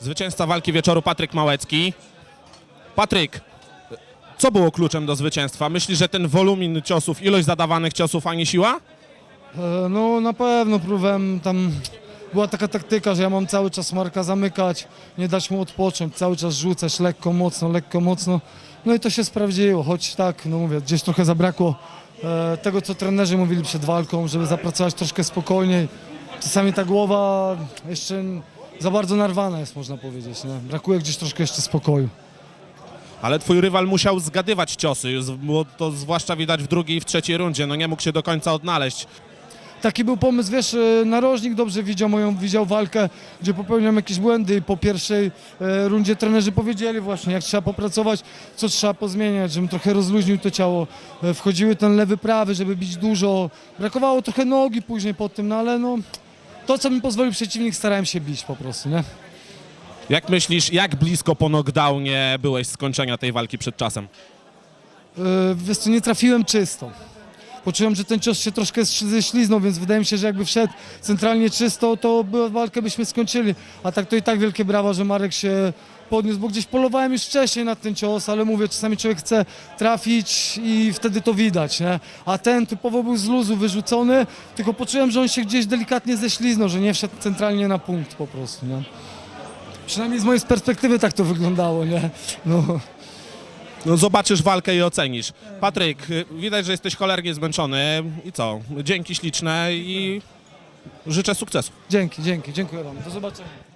Zwycięzca walki wieczoru Patryk Małecki. Patryk, co było kluczem do zwycięstwa? Myślisz, że ten wolumin ciosów, ilość zadawanych ciosów, a nie siła? E, No na pewno próbowałem tam. Była taka taktyka, że ja mam cały czas Marka zamykać, nie dać mu odpocząć, cały czas rzucać lekko, mocno, lekko, mocno. No i to się sprawdziło, choć tak, no mówię, gdzieś trochę zabrakło e, tego, co trenerzy mówili przed walką, żeby zapracować troszkę spokojniej. Czasami ta głowa jeszcze za bardzo narwana jest, można powiedzieć. Nie? Brakuje gdzieś troszkę jeszcze spokoju. Ale twój rywal musiał zgadywać ciosy, było to zwłaszcza widać w drugiej i w trzeciej rundzie, no nie mógł się do końca odnaleźć. Taki był pomysł, wiesz, e, narożnik dobrze widział moją, widział walkę, gdzie popełniam jakieś błędy i po pierwszej e, rundzie trenerzy powiedzieli właśnie, jak trzeba popracować, co trzeba pozmieniać, żebym trochę rozluźnił to ciało. E, wchodziły ten lewy, prawy, żeby bić dużo. Brakowało trochę nogi później po tym, no ale no, to co mi pozwolił przeciwnik, starałem się bić po prostu, nie? Jak myślisz, jak blisko po knockdownie byłeś skończenia tej walki przed czasem? E, wiesz co, nie trafiłem czysto. Poczułem, że ten cios się troszkę sz- ześliznął, więc wydaje mi się, że jakby wszedł centralnie czysto, to walkę byśmy skończyli. A tak to i tak wielkie brawa, że Marek się podniósł, bo gdzieś polowałem już wcześniej na ten cios, ale mówię, czasami człowiek chce trafić i wtedy to widać, nie? A ten typowo był z luzu wyrzucony, tylko poczułem, że on się gdzieś delikatnie ześliznął, że nie wszedł centralnie na punkt po prostu, nie? Przynajmniej z mojej perspektywy tak to wyglądało, nie? No. No zobaczysz walkę i ocenisz. Patryk, y, widać, że jesteś cholernie zmęczony i co? Dzięki śliczne i życzę sukcesu. Dzięki, dzięki, dziękuję wam. Do zobaczenia.